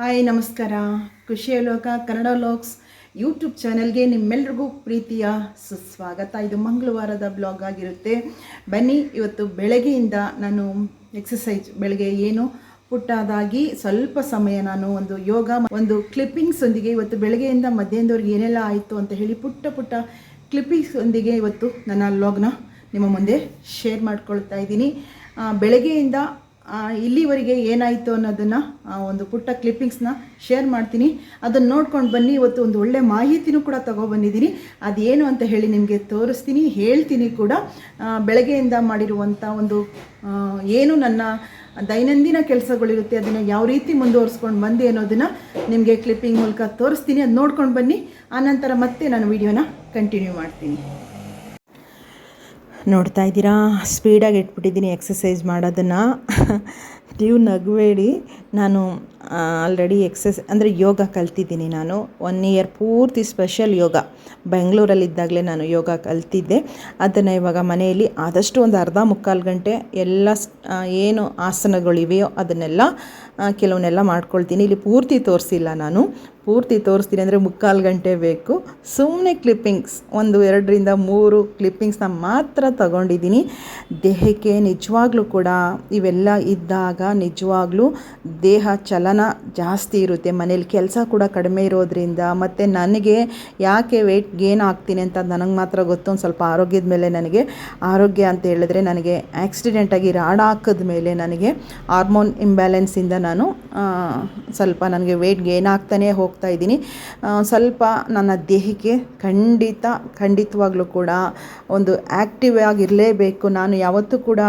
Hi, ನಮಸ್ಕಾರ. ಖುಷಿಯ ಲೋಕ ಕನ್ನಡ ಲಾಕ್ಸ್ ಯೂಟ್ಯೂಬ್ ಚಾನಲ್ಗೆ ನಿಮ್ಮೆಲ್ರಿಗೂ ಪ್ರೀತಿಯ ಸುಸ್ವಾಗತ. ಇದು ಮಂಗಳವಾರದ ಬ್ಲಾಗ್ ಆಗಿರುತ್ತೆ. ಬನ್ನಿ, ಇವತ್ತು ಬೆಳಗ್ಗೆಯಿಂದ ನಾನು ಎಕ್ಸಸೈಜ್ ಬೆಳಗ್ಗೆ ಏನು ಪುಟ್ಟಾದಾಗಿ ಸ್ವಲ್ಪ ಸಮಯ ನಾನು ಒಂದು ಯೋಗ, ಒಂದು ಕ್ಲಿಪ್ಪಿಂಗ್ಸ್ ಒಂದಿಗೆ ಇವತ್ತು ಬೆಳಗ್ಗೆಯಿಂದ ಮಧ್ಯಾಹ್ನದವರೆಗೆ ಏನೆಲ್ಲ ಆಯಿತು ಅಂತ ಹೇಳಿ ಪುಟ್ಟ ಪುಟ್ಟ ಕ್ಲಿಪ್ಪಿಂಗ್ಸ್ ಒಂದಿಗೆ ಇವತ್ತು ನನ್ನ ಲಾಗ್ನ ನಿಮ್ಮ ಮುಂದೆ ಶೇರ್ ಮಾಡ್ಕೊಳ್ತಾ ಇದ್ದೀನಿ. ಬೆಳಗ್ಗೆಯಿಂದ ಇಲ್ಲಿವರೆಗೆ ಏನಾಯಿತು ಅನ್ನೋದನ್ನು ಒಂದು ಪುಟ್ಟ ಕ್ಲಿಪ್ಪಿಂಗ್ಸ್ನ ಶೇರ್ ಮಾಡ್ತೀನಿ. ಅದನ್ನು ನೋಡ್ಕೊಂಡು ಬನ್ನಿ, ಇವತ್ತು ಒಂದು ಒಳ್ಳೆ ಮಾಹಿತಿನೂ ಕೂಡ ತಗೊಬಂದಿದ್ದೀನಿ ಅದೇನು ಅಂತ ಹೇಳಿ ನಿಮಗೆ ತೋರಿಸ್ತೀನಿ, ಹೇಳ್ತೀನಿ ಕೂಡ. ಬೆಳಗ್ಗೆಯಿಂದ ಮಾಡಿರುವಂಥ ಒಂದು ಏನು ನನ್ನ ದೈನಂದಿನ ಕೆಲಸಗಳಿರುತ್ತೆ, ಅದನ್ನು ಯಾವ ರೀತಿ ಮುಂದುವರಿಸ್ಕೊಂಡು ಬಂದೆ ಅನ್ನೋದನ್ನು ನಿಮಗೆ ಕ್ಲಿಪ್ಪಿಂಗ್ ಮೂಲಕ ತೋರಿಸ್ತೀನಿ. ಅದು ನೋಡ್ಕೊಂಡು ಬನ್ನಿ. ಆನಂತರ ಮತ್ತೆ ನಾನು ವಿಡಿಯೋನ ಕಂಟಿನ್ಯೂ ಮಾಡ್ತೀನಿ. ನೋಡ್ತಾ ಇದ್ದೀರಾ? ಸ್ಪೀಡಾಗಿ ಇಟ್ಬಿಟ್ಟಿದ್ದೀನಿ ಎಕ್ಸಸೈಸ್ ಮಾಡೋದನ್ನು. ನೀವು ನಗಬೇಡಿ. ನಾನು ಆಲ್ರೆಡಿ ಎಕ್ಸಸ್ ಅಂದರೆ ಯೋಗ ಕಲ್ತಿದ್ದೀನಿ ನಾನು. ಒನ್ ಇಯರ್ ಪೂರ್ತಿ ಸ್ಪೆಷಲ್ ಯೋಗ. ಬೆಂಗಳೂರಲ್ಲಿದ್ದಾಗಲೇ ನಾನು ಯೋಗ ಕಲ್ತಿದ್ದೆ. ಅದನ್ನು ಇವಾಗ ಮನೆಯಲ್ಲಿ ಆದಷ್ಟು ಒಂದು ಅರ್ಧ ಮುಕ್ಕಾಲು ಗಂಟೆ ಎಲ್ಲ ಏನು ಆಸನಗಳಿವೆಯೋ ಅದನ್ನೆಲ್ಲ ಕೆಲವನ್ನೆಲ್ಲ ಮಾಡ್ಕೊಳ್ತೀನಿ. ಇಲ್ಲಿ ಪೂರ್ತಿ ತೋರಿಸಿಲ್ಲ ನಾನು. ಪೂರ್ತಿ ತೋರಿಸ್ತೀನಿ ಅಂದರೆ ಮುಕ್ಕಾಲು ಗಂಟೆ ಬೇಕು. ಸುಮ್ಮನೆ ಕ್ಲಿಪ್ಪಿಂಗ್ಸ್ ಒಂದು, ಎರಡರಿಂದ ಮೂರು ಕ್ಲಿಪ್ಪಿಂಗ್ಸ್ನ ಮಾತ್ರ ತಗೊಂಡಿದ್ದೀನಿ. ದೇಹಕ್ಕೆ ನಿಜವಾಗ್ಲೂ ಕೂಡ ಇವೆಲ್ಲ ಇದ್ದಾಗ ನಿಜವಾಗ್ಲೂ ದೇಹ ಚಲನ ಜಾಸ್ತಿ ಇರುತ್ತೆ. ಮನೇಲಿ ಕೆಲಸ ಕೂಡ ಕಡಿಮೆ ಇರೋದ್ರಿಂದ ಮತ್ತು ನನಗೆ ಯಾಕೆ ವೆಯ್ಟ್ ಗೇನ್ ಆಗ್ತೀನಿ ಅಂತ ನನಗೆ ಮಾತ್ರ ಗೊತ್ತು. ಒಂದು ಸ್ವಲ್ಪ ಆರೋಗ್ಯದ ಮೇಲೆ ನನಗೆ ಆರೋಗ್ಯ ಅಂತ ಹೇಳಿದ್ರೆ ನನಗೆ ಆಕ್ಸಿಡೆಂಟಾಗಿ ರಾಡ್ ಹಾಕಿದ ಮೇಲೆ ನನಗೆ ಹಾರ್ಮೋನ್ ಇಂಬ್ಯಾಲೆನ್ಸಿಂದ ನಾನು ಸ್ವಲ್ಪ ನನಗೆ ವೆಯ್ಟ್ ಗೇನ್ ಆಗ್ತಾನೆ ಹೋಗ್ತಾ ಇದ್ದೀನಿ. ಸ್ವಲ್ಪ ನನ್ನ ದೇಹಕ್ಕೆ ಖಂಡಿತ, ಖಂಡಿತವಾಗ್ಲೂ ಕೂಡ ಒಂದು ಆ್ಯಕ್ಟಿವ್ ಆಗಿರಲೇಬೇಕು. ನಾನು ಯಾವತ್ತೂ ಕೂಡ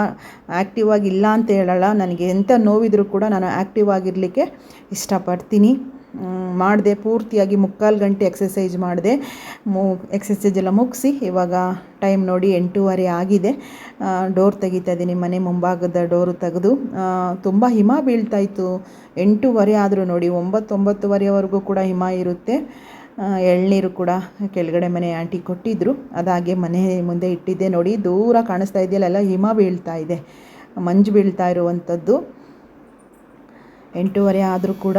ಆ್ಯಕ್ಟಿವ್ ಆಗಿಲ್ಲ ಅಂತ ಹೇಳಲ್ಲ. ನನಗೆ ಎಂಥ ನೋವಿದ್ರೂ ಕೂಡ ನಾನು ಆ್ಯಕ್ಟಿವ್ ಆಗಿರಲಿಕ್ಕೆ ಇಷ್ಟಪಡ್ತೀನಿ. ಮಾಡಿದೆ, ಪೂರ್ತಿಯಾಗಿ ಮುಕ್ಕಾಲು ಗಂಟೆ ಎಕ್ಸಸೈಜ್ ಮಾಡಿದೆ. ಮು ಎಕ್ಸಸೈಜ್ ಎಲ್ಲ ಮುಗಿಸಿ, ಇವಾಗ ಟೈಮ್ ನೋಡಿ ಎಂಟೂವರೆ ಆಗಿದೆ. ಡೋರ್ ತೆಗಿತಾ ಇದ್ದೀನಿ, ಮನೆ ಮುಂಭಾಗದ ಡೋರು ತೆಗೆದು. ತುಂಬ ಹಿಮ ಬೀಳ್ತಾ ಇತ್ತು. ಎಂಟೂವರೆ ಆದರೂ ನೋಡಿ, ಒಂಬತ್ತೊಂಬತ್ತುವರೆವರೆಗೂ ಕೂಡ ಹಿಮ ಇರುತ್ತೆ. ಎಳ್ನೀರು ಕೂಡ ಕೆಳಗಡೆ ಮನೆ ಆಂಟಿ ಕೊಟ್ಟಿದ್ದರು ಅದಾಗೆ ಮನೆ ಮುಂದೆ ಇಟ್ಟಿದ್ದೆ. ನೋಡಿ, ದೂರ ಕಾಣಿಸ್ತಾ ಇದೆಯಲ್ಲ ಹಿಮ ಬೀಳ್ತಾ ಇದೆ. ಮಂಜು ಬೀಳ್ತಾ ಇರುವಂಥದ್ದು ಎಂಟೂವರೆ ಆದರೂ ಕೂಡ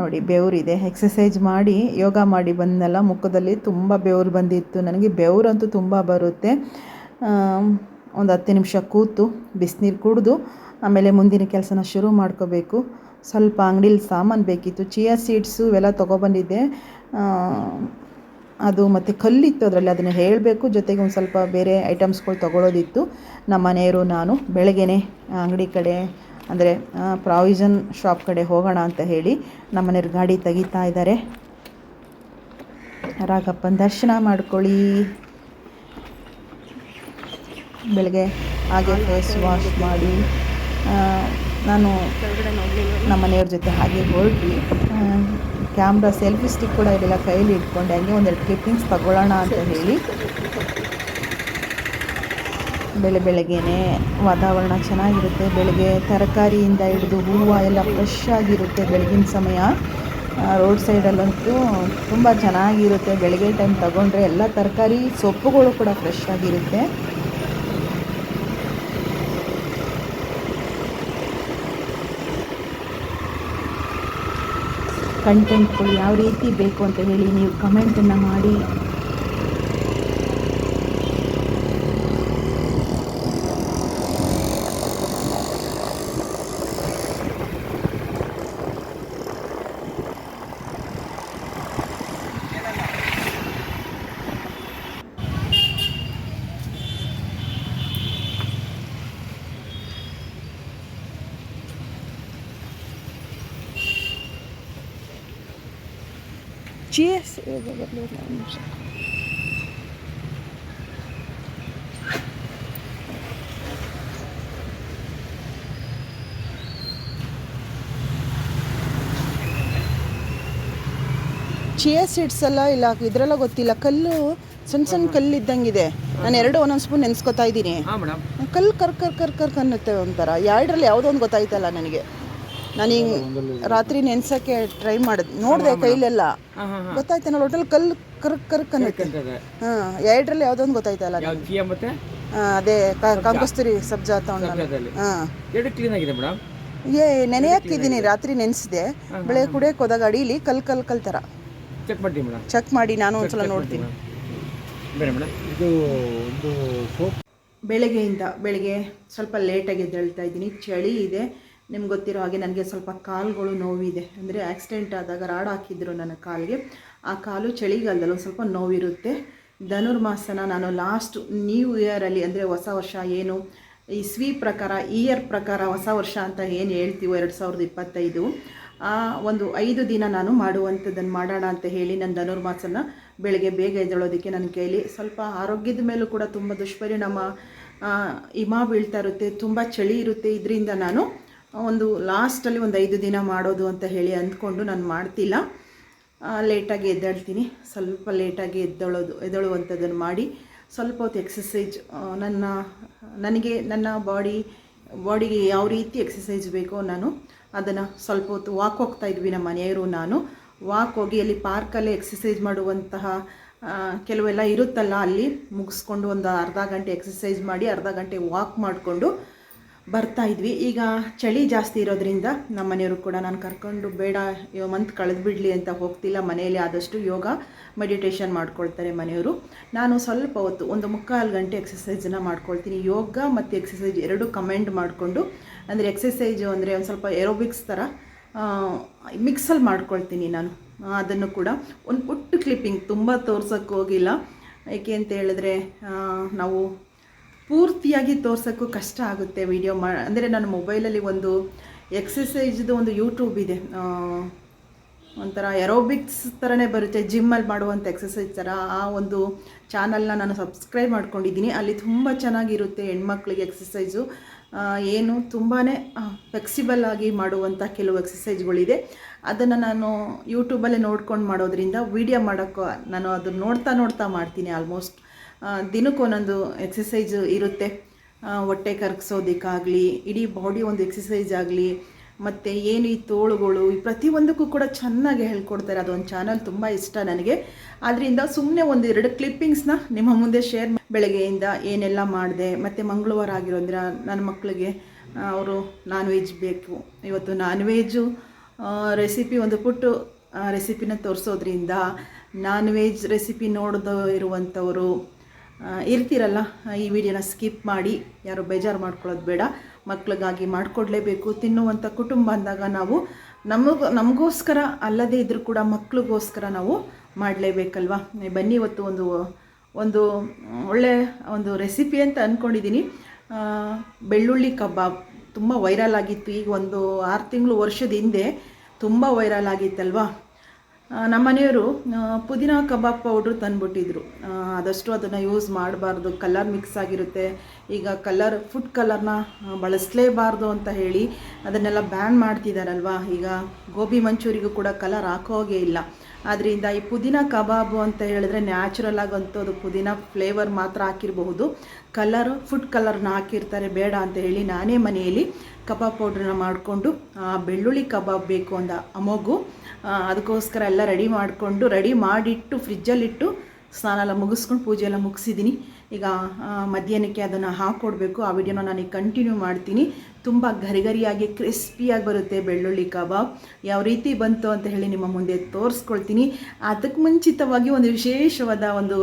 ನೋಡಿ ಬೆವರಿದೆ ಎಕ್ಸಸೈಜ್ ಮಾಡಿ, ಯೋಗ ಮಾಡಿ ಬಂದಲ್ಲ ಮುಖದಲ್ಲಿ ತುಂಬ ಬೆವರು ಬಂದಿತ್ತು. ನನಗೆ ಬೆವರಂತೂ ತುಂಬ ಬರುತ್ತೆ. ಒಂದು ಹತ್ತು ನಿಮಿಷ ಕೂತು, ಬಿಸಿನೀರು ಕುಡಿದು, ಆಮೇಲೆ ಮುಂದಿನ ಕೆಲಸನ ಶುರು ಮಾಡ್ಕೋಬೇಕು. ಸ್ವಲ್ಪ ಅಂಗಡೀಲಿ ಸಾಮಾನು ಬೇಕಿತ್ತು, ಚಿಯಾ ಸೀಡ್ಸು ಇವೆಲ್ಲ ತೊಗೊಬಂದಿದ್ದೆ. ಅದು ಮತ್ತು ಕಲ್ಲಿತ್ತು, ಅದರಲ್ಲಿ ಅದನ್ನು ಹೇಳಬೇಕು. ಜೊತೆಗೆ ಒಂದು ಸ್ವಲ್ಪ ಬೇರೆ ಐಟಮ್ಸ್ಗಳು ತೊಗೊಳೋದಿತ್ತು. ನಮ್ಮ ಮನೆಯವರು ನಾನು ಬೆಳಗ್ಗೆನೇ ಅಂಗಡಿ ಕಡೆ ಅಂದರೆ ಪ್ರಾವಿಷನ್ ಶಾಪ್ ಕಡೆ ಹೋಗೋಣ ಅಂತ ಹೇಳಿ ನಮ್ಮ ಮನೆಯವ್ರು ಗಾಡಿ ತೆಗಿತಾ ಇದ್ದಾರೆ. ರಾಗಪ್ಪನ ದರ್ಶನ ಮಾಡ್ಕೊಳ್ಳಿ. ಬೆಳಗ್ಗೆ ಹಾಗೆ ಫೇಸ್ ವಾಶ್ ಮಾಡಿ ನಾನು ನಮ್ಮ ಮನೆಯವ್ರ ಜೊತೆ ಹಾಗೆ ಹೊರಟು. ಕ್ಯಾಮ್ರಾ ಸೆಲ್ಫಿ ಸ್ಟಿಕ್ ಕೂಡ ಇದೆಲ್ಲ ಕೈಯಲ್ಲಿ ಇಟ್ಕೊಂಡೆ. ಹಂಗೆ ಒಂದೆರಡು ಕ್ಲಿಪ್ಪಿಂಗ್ಸ್ ತಗೊಳ್ಳೋಣ ಅಂತ ಹೇಳಿ. ಬೆಳೆ ಬೆಳಗ್ಗೆನೆ ವಾತಾವರಣ ಚೆನ್ನಾಗಿರುತ್ತೆ. ಬೆಳಗ್ಗೆ ತರಕಾರಿಯಿಂದ ಹಿಡಿದು ಹೂವು ಎಲ್ಲ ಫ್ರೆಶ್ ಆಗಿರುತ್ತೆ ಬೆಳಗಿನ ಸಮಯ. ರೋಡ್ ಸೈಡಲ್ಲಂತೂ ತುಂಬ ಚೆನ್ನಾಗಿರುತ್ತೆ. ಬೆಳಗ್ಗೆ ಟೈಮ್ ತಗೊಂಡ್ರೆ ಎಲ್ಲ ತರಕಾರಿ, ಸೊಪ್ಪುಗಳು ಕೂಡ ಫ್ರೆಶ್ ಆಗಿರುತ್ತೆ. ಕಂಟೆಂಟ್ಗಳು ಯಾವ ರೀತಿ ಬೇಕು ಅಂತ ಹೇಳಿ ನೀವು ಕಮೆಂಟನ್ನು ಮಾಡಿ. ಚಿಯರ್ಸ್ ಚಿಯಾ ಸೀಡ್ಸ್ ಎಲ್ಲ ಇಲ್ಲ ಇದ್ರೆಲ್ಲ ಗೊತ್ತಿಲ್ಲ. ಕಲ್ಲು ಸಣ್ಣ ಸಣ್ಣ ಕಲ್ಲು ಇದ್ದಂಗಿದೆ ನಾನು ಎರಡು ಒಂದೊಂದು ಸ್ಪೂನ್ ನೆನೆಸ್ಕೊತಾ ಇದ್ದೀನಿ. ಕಲ್ಲು ಕರ್ ಕರ್ ಕರ್ ಕರ್ ಅನ್ನುತ್ತೆ ಒಂಥರ. ಎರಡರಲ್ಲಿ ಯಾವುದೋ ಒಂದು ಗೊತ್ತಾಯ್ತಲ್ಲ ನನಗೆ. ನಾನು ಹಿಂಗೆ ರಾತ್ರಿ ನೆನ್ಸಕ್ಕೆ ಟ್ರೈ ಮಾಡಿದೆ. ನೋಡಿದೆ ಕೈಲೆಲ್ಲ. ಗೊತ್ತಾಯ್ತು ನಾನು ಹೋಟೆಲ್ ಕಲ್ ಕರ್ಕ್ ಕರ್ಕ್ ಅನ್ನುತ್ತೆ. ಹಾಂ ಎರಡರಲ್ಲಿ ಯಾವುದೋ ಒಂದು ಗೊತ್ತಾಯ್ತಲ್ಲ ಅದೇ ಕಂಕಸ್ತೂರಿ ಸಬ್ಜಾ. ತಗೊಂಡು ಹಾಂ. ಎರಡು ಕ್ಲೀನ್ ಆಗಿದೆ ಮೇಡಮ್. ಏ ನೆನೆ ಹಾಕಿದ್ದೀನಿ ರಾತ್ರಿ ನೆನೆಸಿದೆ. ಬೆಳೆ ಕುಡಿಯಕ್ಕೆ ಹೋದಾಗ ಅಡಿಲಿ ಕಲ್ ಕಲ್ ಕಲ್ ಥರ ಚೆಕ್ ಮಾಡಿ ಮೇಡಮ್. ಚೆಕ್ ಮಾಡಿ ನಾನು ಒಂದ್ಸಲ ನೋಡ್ತೀನಿ. ಬೇರೆ ಮೇಡಮ್. ಇದು ಒಂದು ಸೋಪ್. ಬೆಳಗ್ಗೆಯಿಂದ ಬೆಳಗ್ಗೆ ಸ್ವಲ್ಪ ಲೇಟಾಗಿ ಎದ್ದೇಳ್ತಾ ಇದ್ದೀನಿ. ಚಳಿ ಇದೆ. ನಿಮ್ಗೆ ಗೊತ್ತಿರೋ ಹಾಗೆ ನನಗೆ ಸ್ವಲ್ಪ ಕಾಲುಗಳು ನೋವಿದೆ. ಅಂದರೆ ಆಕ್ಸಿಡೆಂಟ್ ಆದಾಗ ರಾಡ್ ಹಾಕಿದ್ರು ನನ್ನ ಕಾಲಿಗೆ. ಆ ಕಾಲು ಚಳಿಗಾಲದಲ್ಲಿ ಒಂದು ಸ್ವಲ್ಪ ನೋವಿರುತ್ತೆ. ಧನುರ್ಮಾಸನ ನಾನು ಲಾಸ್ಟ್ ನ್ಯೂ ಇಯರಲ್ಲಿ ಅಂದರೆ ಹೊಸ ವರ್ಷ ಏನು ಇಸ್ವಿ ಪ್ರಕಾರ ಇಯರ್ ಪ್ರಕಾರ ಹೊಸ ವರ್ಷ ಅಂತ ಏನು ಹೇಳ್ತೀವೋ ಎರಡು ಸಾವಿರದ ಇಪ್ಪತ್ತೈದು, ಆ ಒಂದು ಐದು ದಿನ ನಾನು ಮಾಡುವಂಥದ್ದನ್ನು ಮಾಡೋಣ ಅಂತ ಹೇಳಿ ನನ್ನ ಧನುರ್ಮಾಸನ ಬೆಳಗ್ಗೆ ಬೇಗ ಎದ್ದೇಳೋದಕ್ಕೆ ನನ್ನ ಕೈಲಿ ಸ್ವಲ್ಪ ಆರೋಗ್ಯದ ಮೇಲೂ ಕೂಡ ತುಂಬ ದುಷ್ಪರಿಣಾಮ ಹಿಮ ಬೀಳ್ತಾ ಇರುತ್ತೆ, ತುಂಬ ಚಳಿ ಇರುತ್ತೆ. ಇದರಿಂದ ನಾನು ಒಂದು ಲಾಸ್ಟಲ್ಲಿ ಒಂದು ಐದು ದಿನ ಮಾಡೋದು ಅಂತ ಹೇಳಿ ಅಂದ್ಕೊಂಡು ನಾನು ಮಾಡ್ತಿಲ್ಲ. ಲೇಟಾಗಿ ಎದ್ದೇಳ್ತೀನಿ. ಸ್ವಲ್ಪ ಲೇಟಾಗಿ ಎದ್ದೊಳೋದು ಎದ್ದೇಳುವಂಥದ್ದನ್ನು ಮಾಡಿ ಸ್ವಲ್ಪ ಹೊತ್ತು ಎಕ್ಸಸೈಜ್ ನನ್ನ, ನನಗೆ ನನ್ನ ಬಾಡಿ ಬಾಡಿಗೆ ಯಾವ ರೀತಿ ಎಕ್ಸಸೈಜ್ ಬೇಕೋ ನಾನು ಅದನ್ನು ಸ್ವಲ್ಪ ಹೊತ್ತು ವಾಕ್ ಹೋಗ್ತಾ ಇದ್ವಿ ನಮ್ಮ ಮನೆಯವರು ನಾನು. ವಾಕ್ ಹೋಗಿ ಅಲ್ಲಿ ಪಾರ್ಕಲ್ಲೇ ಎಕ್ಸಸೈಜ್ ಮಾಡುವಂತಹ ಕೆಲವೆಲ್ಲ ಇರುತ್ತಲ್ಲ ಅಲ್ಲಿ ಮುಗಿಸ್ಕೊಂಡು ಒಂದು ಅರ್ಧ ಗಂಟೆ ಎಕ್ಸಸೈಜ್ ಮಾಡಿ ಅರ್ಧ ಗಂಟೆ ವಾಕ್ ಮಾಡಿಕೊಂಡು ಬರ್ತಾ ಇದ್ವಿ. ಈಗ ಚಳಿ ಜಾಸ್ತಿ ಇರೋದ್ರಿಂದ ನಮ್ಮ ಮನೆಯವರು ಕೂಡ ನಾನು ಕರ್ಕೊಂಡು ಬೇಡ ಮಂತ್ ಕಳೆದು ಬಿಡಲಿ ಅಂತ ಹೋಗ್ತಿಲ್ಲ. ಮನೆಯಲ್ಲಿ ಆದಷ್ಟು ಯೋಗ ಮೆಡಿಟೇಷನ್ ಮಾಡ್ಕೊಳ್ತಾರೆ ಮನೆಯವರು. ನಾನು ಸ್ವಲ್ಪ ಹೊತ್ತು, ಒಂದು ಮುಕ್ಕಾಲು ಗಂಟೆ ಎಕ್ಸಸೈಸನ್ನು ಮಾಡ್ಕೊಳ್ತೀನಿ. ಯೋಗ ಮತ್ತು ಎಕ್ಸಸೈಸ್ ಎರಡು ಕಮೆಂಡ್ ಮಾಡಿಕೊಂಡು, ಅಂದರೆ ಎಕ್ಸಸೈಜು ಅಂದರೆ ಒಂದು ಸ್ವಲ್ಪ ಏರೋಬಿಕ್ಸ್ ಥರ ಮಿಕ್ಸಲ್ಲಿ ಮಾಡ್ಕೊಳ್ತೀನಿ ನಾನು. ಅದನ್ನು ಕೂಡ. ಒಂದು ಪುಟ್ಟು ಕ್ಲಿಪ್ಪಿಂಗ್ ತುಂಬ ತೋರ್ಸೋಕ್ಕೆ ಹೋಗಿಲ್ಲ. ಏಕೆ ಅಂತ ಹೇಳಿದ್ರೆ ನಾವು ಪೂರ್ತಿಯಾಗಿ ತೋರ್ಸೋಕ್ಕೂ ಕಷ್ಟ ಆಗುತ್ತೆ ವಿಡಿಯೋ ಮಾ ಅಂದರೆ ನನ್ನ ಮೊಬೈಲಲ್ಲಿ ಒಂದು ಎಕ್ಸಸೈಜ್ದು ಒಂದು ಯೂಟ್ಯೂಬ್ ಇದೆ. ಒಂಥರ ಎರೋಬಿಕ್ಸ್ ಥರನೇ ಬರುತ್ತೆ ಜಿಮ್ಮಲ್ಲಿ ಮಾಡುವಂಥ ಎಕ್ಸಸೈಸ್ ಥರ ಆ ಒಂದು ಚಾನಲ್ನ ನಾನು ಸಬ್ಸ್ಕ್ರೈಬ್ ಮಾಡ್ಕೊಂಡಿದ್ದೀನಿ. ಅಲ್ಲಿ ತುಂಬ ಚೆನ್ನಾಗಿರುತ್ತೆ ಹೆಣ್ಮಕ್ಳಿಗೆ ಎಕ್ಸಸೈಸು ಏನು ತುಂಬಾ ಫ್ಲೆಕ್ಸಿಬಲ್ ಆಗಿ ಮಾಡುವಂಥ ಕೆಲವು ಎಕ್ಸಸೈಸ್ಗಳಿದೆ ಅದನ್ನು ನಾನು ಯೂಟ್ಯೂಬಲ್ಲೇ ನೋಡ್ಕೊಂಡು ಮಾಡೋದ್ರಿಂದ ವೀಡಿಯೋ ಮಾಡೋಕ್ಕೂ ನಾನು ಅದನ್ನು ನೋಡ್ತಾ ನೋಡ್ತಾ ಮಾಡ್ತೀನಿ ಆಲ್ಮೋಸ್ಟ್ ದಿನಕ್ಕೆ ಒಂದೊಂದು ಎಕ್ಸಸೈಜ್ ಇರುತ್ತೆ. ಹೊಟ್ಟೆ ಕರಗಿಸೋದಕ್ಕಾಗಲಿ, ಇಡೀ ಬಾಡಿ ಒಂದು ಎಕ್ಸಸೈಸ್ ಆಗಲಿ, ಮತ್ತು ಏನು ಈ ತೋಳುಗಳು, ಈ ಪ್ರತಿಯೊಂದಕ್ಕೂ ಕೂಡ ಚೆನ್ನಾಗಿ ಹೇಳ್ಕೊಡ್ತಾರೆ. ಅದೊಂದು ಚಾನಲ್ ತುಂಬ ಇಷ್ಟ ನನಗೆ. ಅದರಿಂದ ಸುಮ್ಮನೆ ಒಂದು ಎರಡು ಕ್ಲಿಪ್ಪಿಂಗ್ಸ್ನ ನಿಮ್ಮ ಮುಂದೆ ಶೇರ್ ಬೆಳಗ್ಗೆಯಿಂದ ಏನೆಲ್ಲ ಮಾಡಿದೆ, ಮತ್ತು ಮಂಗಳವಾರ ಆಗಿರೋದ್ರ ನನ್ನ ಮಕ್ಕಳಿಗೆ ಅವರು ನಾನ್ ವೆಜ್ ಬೇಕು. ಇವತ್ತು ನಾನ್ ವೆಜ್ಜು ರೆಸಿಪಿ ಒಂದು ಪುಟ್ಟು ರೆಸಿಪಿನ ತೋರಿಸೋದ್ರಿಂದ ನಾನ್ ವೆಜ್ ರೆಸಿಪಿ ನೋಡೋದು ಇರುವಂಥವರು ಇರ್ತೀರಲ್ಲ ಈ ವಿಡಿಯೋನ ಸ್ಕಿಪ್ ಮಾಡಿ, ಯಾರು ಬೇಜಾರು ಮಾಡ್ಕೊಳ್ಳೋದು ಬೇಡ. ಮಕ್ಳಿಗಾಗಿ ಮಾಡಿಕೊಡ್ಲೇಬೇಕು. ತಿನ್ನುವಂಥ ಕುಟುಂಬ ಅಂದಾಗ ನಾವು ನಮಗೂ, ನಮಗೋಸ್ಕರ ಅಲ್ಲದೇ ಇದ್ದರೂ ಕೂಡ ಮಕ್ಳಿಗೋಸ್ಕರ ನಾವು ಮಾಡಲೇಬೇಕಲ್ವಾ? ಬನ್ನಿ ಇವತ್ತು ಒಂದು ಒಂದು ಒಳ್ಳೆ ಒಂದು ರೆಸಿಪಿ ಅಂತ ಅಂದ್ಕೊಂಡಿದ್ದೀನಿ ಬೆಳ್ಳುಳ್ಳಿ ಕಬಾಬ್ ತುಂಬ ವೈರಲ್ ಆಗಿತ್ತು. ಈಗ ಒಂದು ಆರು ತಿಂಗಳು ವರ್ಷದ ಹಿಂದೆ ತುಂಬ ವೈರಲ್ ಆಗಿತ್ತಲ್ವಾ? ನಮ್ಮ ಮನೆಯವರು ಪುದೀನ ಕಬಾಬ್ ಪೌಡ್ರ್ ತಂದುಬಿಟ್ಟಿದ್ರು. ಆದಷ್ಟು ಅದನ್ನು ಯೂಸ್ ಮಾಡಬಾರ್ದು. ಕಲರ್ ಮಿಕ್ಸ್ ಆಗಿರುತ್ತೆ. ಈಗ ಕಲರ್ ಫುಡ್ ಕಲರ್ನ ಬಳಸಲೇಬಾರ್ದು ಅಂತ ಹೇಳಿ ಅದನ್ನೆಲ್ಲ ಬ್ಯಾನ್ ಮಾಡ್ತಿದ್ದಾರಲ್ವಾ ಈಗ ಗೋಬಿ ಮಂಚೂರಿಗೂ ಕೂಡ ಕಲರ್ ಹಾಕೋಗೇ ಇಲ್ಲ. ಆದ್ದರಿಂದ ಈ ಪುದೀನ ಕಬಾಬು ಅಂತ ಹೇಳಿದ್ರೆ ನ್ಯಾಚುರಲ್ ಆಗಂತೂ ಅದು ಪುದೀನ ಫ್ಲೇವರ್ ಮಾತ್ರ ಹಾಕಿರಬಹುದು. ಕಲರ್ ಫುಡ್ ಕಲರ್ನ ಹಾಕಿರ್ತಾರೆ, ಬೇಡ ಅಂತ ಹೇಳಿ ನಾನೇ ಮನೆಯಲ್ಲಿ ಕಬಾಬ್ ಪೌಡ್ರನ್ನ ಮಾಡಿಕೊಂಡು ಬೆಳ್ಳುಳ್ಳಿ ಕಬಾಬ್ ಬೇಕು ಅಂದ ಅಮೋಗು ಅದಕ್ಕೋಸ್ಕರ ಎಲ್ಲ ರೆಡಿ ಮಾಡಿಕೊಂಡು, ರೆಡಿ ಮಾಡಿಟ್ಟು, ಫ್ರಿಜ್ಜಲ್ಲಿಟ್ಟು ಸ್ನಾನ ಎಲ್ಲ ಮುಗಿಸ್ಕೊಂಡು ಪೂಜೆ ಎಲ್ಲ ಮುಗಿಸಿದ್ದೀನಿ ಈಗ ಮಧ್ಯಾಹ್ನಕ್ಕೆ ಅದನ್ನು ಹಾಕ್ಕೊಡ್ಬೇಕು ಆ ವಿಡಿಯೋನ ನಾನು ಕಂಟಿನ್ಯೂ ಮಾಡ್ತೀನಿ. ತುಂಬ ಗರಿಗರಿಯಾಗಿ ಕ್ರಿಸ್ಪಿಯಾಗಿ ಬರುತ್ತೆ ಬೆಳ್ಳುಳ್ಳಿ ಕಬಾಬ್. ಯಾವ ರೀತಿ ಬಂತು ಅಂತ ಹೇಳಿ ನಿಮ್ಮ ಮುಂದೆ ತೋರಿಸ್ಕೊಳ್ತೀನಿ. ಅದಕ್ಕೆ ಮುಂಚಿತವಾಗಿ ಒಂದು ವಿಶೇಷವಾದ ಒಂದು